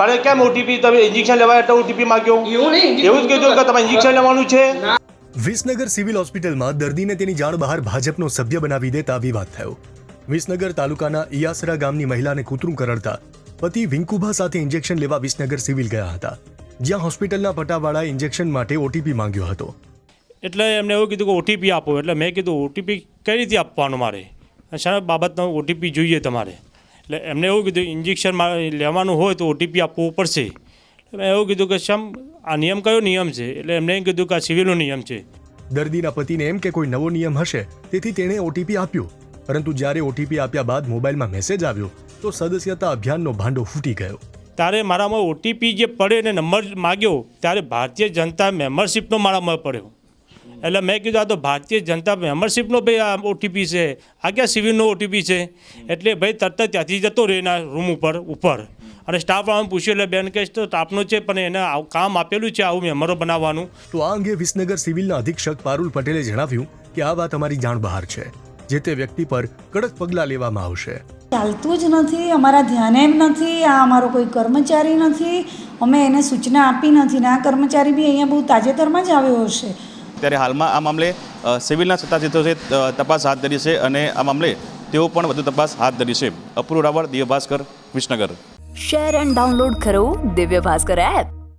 તારે કેમ ઓટીપી તમે ઇન્જેક્શન લેવા એટલે ઓટીપી માંગ્યો? એવું નહીં એવું જ કીધું કે તમે ઇન્જેક્શન લેવાનું છે? વિસનગર સિવિલ હોસ્પિટલમાં દર્દીને તેની જાણ બહાર ભાજપનો સભ્ય બનાવી દેતા વિવાદ થયો. વિસનગર તાલુકાના ઇયાસરા ગામની મહિલાને કૂતરું કરડતા પતિ વિંકુભા સાથે ઇન્જેક્શન લેવા વિસનગર સિવિલ ગયા હતા. જ્યાં હોસ્પિટલના પટાવાળાએ ઇન્જેક્શન માટે ઓટીપી માંગ્યો હતો. એટલે એમને એવું કીધું કે ઓટીપી આપો. એટલે મેં કીધું ઓટીપી કઈ રીતે આપવાનું મારે? અને શા બાબતનો ઓટીપી જોઈએ તમારે. એટલે એમને એવું કીધું ઇન્જેક્શન લેવાનું હોય તો ઓટીપી આપવું પડશે. મેં એવું કીધું કે શમ આ નિયમ કયો નિયમ છે? એટલે એમને એમ કીધું કે આ સિવિલનો નિયમ છે. દર્દીના પતિને એમ કે કોઈ નવો નિયમ હશે તેથી તેણે ઓટીપી આપ્યો. પરંતુ જ્યારે ઓટીપી આપ્યા બાદ મોબાઈલમાં મેસેજ આવ્યો તો સદસ્યતા અભિયાનનો ભાંડો ફૂટી ગયો. ત્યારે મારામાં ઓટીપી જે પડે ને નંબર માગ્યો ત્યારે ભારતીય જનતા મેમ્બરશીપનો મારામાં પડ્યો. એટલે મેં કીધું આ તો ભારતીય જનતા મેમ્બરશીપનો ભાઈ આ ઓટીપી છે. આ ક્યાં સિવિલનો ઓટીપી છે. એટલે ભાઈ તરત જ ત્યાંથી જતો રહે એના રૂમ ઉપર ઉપર. અને સ્ટાફવાળાને પૂછ્યું એટલે બેન કહે તો સ્ટાફનો છે પણ એને આવું કામ આપેલું છે આવું મેમ્બરો બનાવવાનું. તો આ અંગે વિસનગર સિવિલના અધિક્ષક પારુલ પટેલે જણાવ્યું કે આ વાત અમારી જાણ બહાર છે જે તે વ્યક્તિ પર કડક પગલાં લેવામાં આવશે. ચાલતું જ નથી અમારા ધ્યાને એમ નથી આ અમારો કોઈ કર્મચારી નથી અમે એને સૂચના આપી નથી. ને આ કર્મચારી બી અહીંયા બહુ તાજેતરમાં જ આવ્યો હશે. ત્યારે હાલમાં આ મામલે સિવિલના સત્તાધીશોએ છે તપાસ હાથ ધરી છે અને આ મામલે તેઓ પણ વધુ તપાસ હાથ ધરી છે. Apurva Raval Divya Bhaskar Visnagar. Share and download કરો દિવ્ય ભાસ્કર એપ.